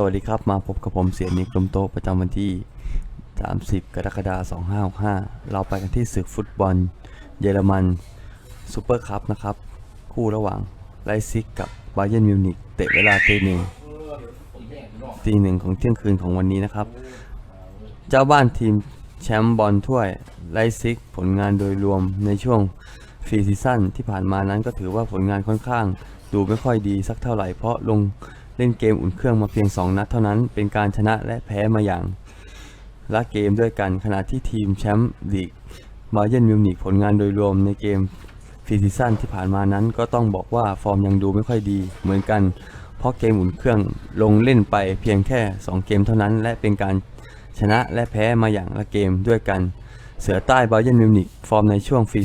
สวัสดีครับ มาพบกับผมเสียนิกลมโตประจำวันที่ 30 กรกฎาคม 2565 เราไปกันที่ศึกฟุตบอล เยอรมันซูเปอร์คัพนะครับ คู่ระหว่างไลซิกกับบาเยนมิวนิกเตะเวลาตีหนึ่งตีหนึ่งของเที่ยงคืนของวันนี้นะครับ เจ้าบ้านทีมแชมป์บอลถ้วยไลซิกผลงานโดยรวมในช่วงฟรีซีซั่นที่ผ่านมานั้นก็ถือว่าผลงานค่อนข้าง ดูไม่ค่อยดีสักเท่าไหร่เพราะลง เล่นเกมอุ่นเครื่องมาเพียง 2 นัดเท่านั้น เป็นการชนะและแพ้มาอย่างละเกมด้วยกันขณะที่ทีมแชมป์ลีกบาเยนมิวนิกผลงานโดยรวมในเกมฟรีซีซั่นที่ผ่านมานั้นก็ต้องบอกว่าฟอร์มยังดูไม่ค่อยดีเหมือนกัน เพราะเกมอุ่นเครื่องลงเล่นไปเพียงแค่ 2 เกมเท่านั้น และเป็นการชนะและแพ้มาอย่างละเกมด้วยกัน เสือใต้บาเยนมิวนิกฟอร์มในช่วงฟรี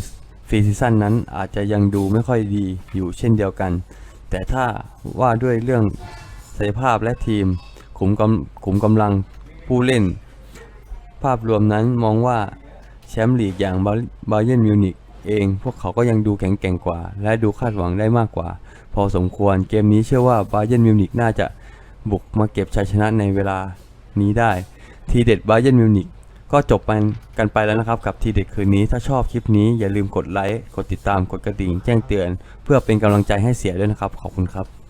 ฟรีซีซั่นนั้นอาจจะยังดูไม่ค่อยดีอยู่เช่นเดียวกัน แต่ถ้าว่าด้วยเรื่อง ศักยภาพและทีมขุมกำขุมกำลังผู้เล่น ภาพรวมนั้นมองว่าแชมป์ลีกอย่างบาเยิร์นมิวนิกเองพวกเขาก็ยังดูแข็งแกร่งกว่า และดูคาดหวังได้มากกว่า พอสมควรเกมนี้เชื่อว่าบาเยิร์นมิวนิกน่าจะบุกมาเก็บชัยชนะในเวลานี้ได้ ทีเด็ดบาเยิร์นมิวนิกก็จบไปกันไปแล้วนะครับกับทีเด็ดคืนนี้ถ้าชอบคลิปนี้อย่าลืมกดไลค์กดติดตามกดกระดิ่งแจ้งเตือน เพื่อเป็นกำลังใจให้เสียด้วยนะครับขอบคุณครับ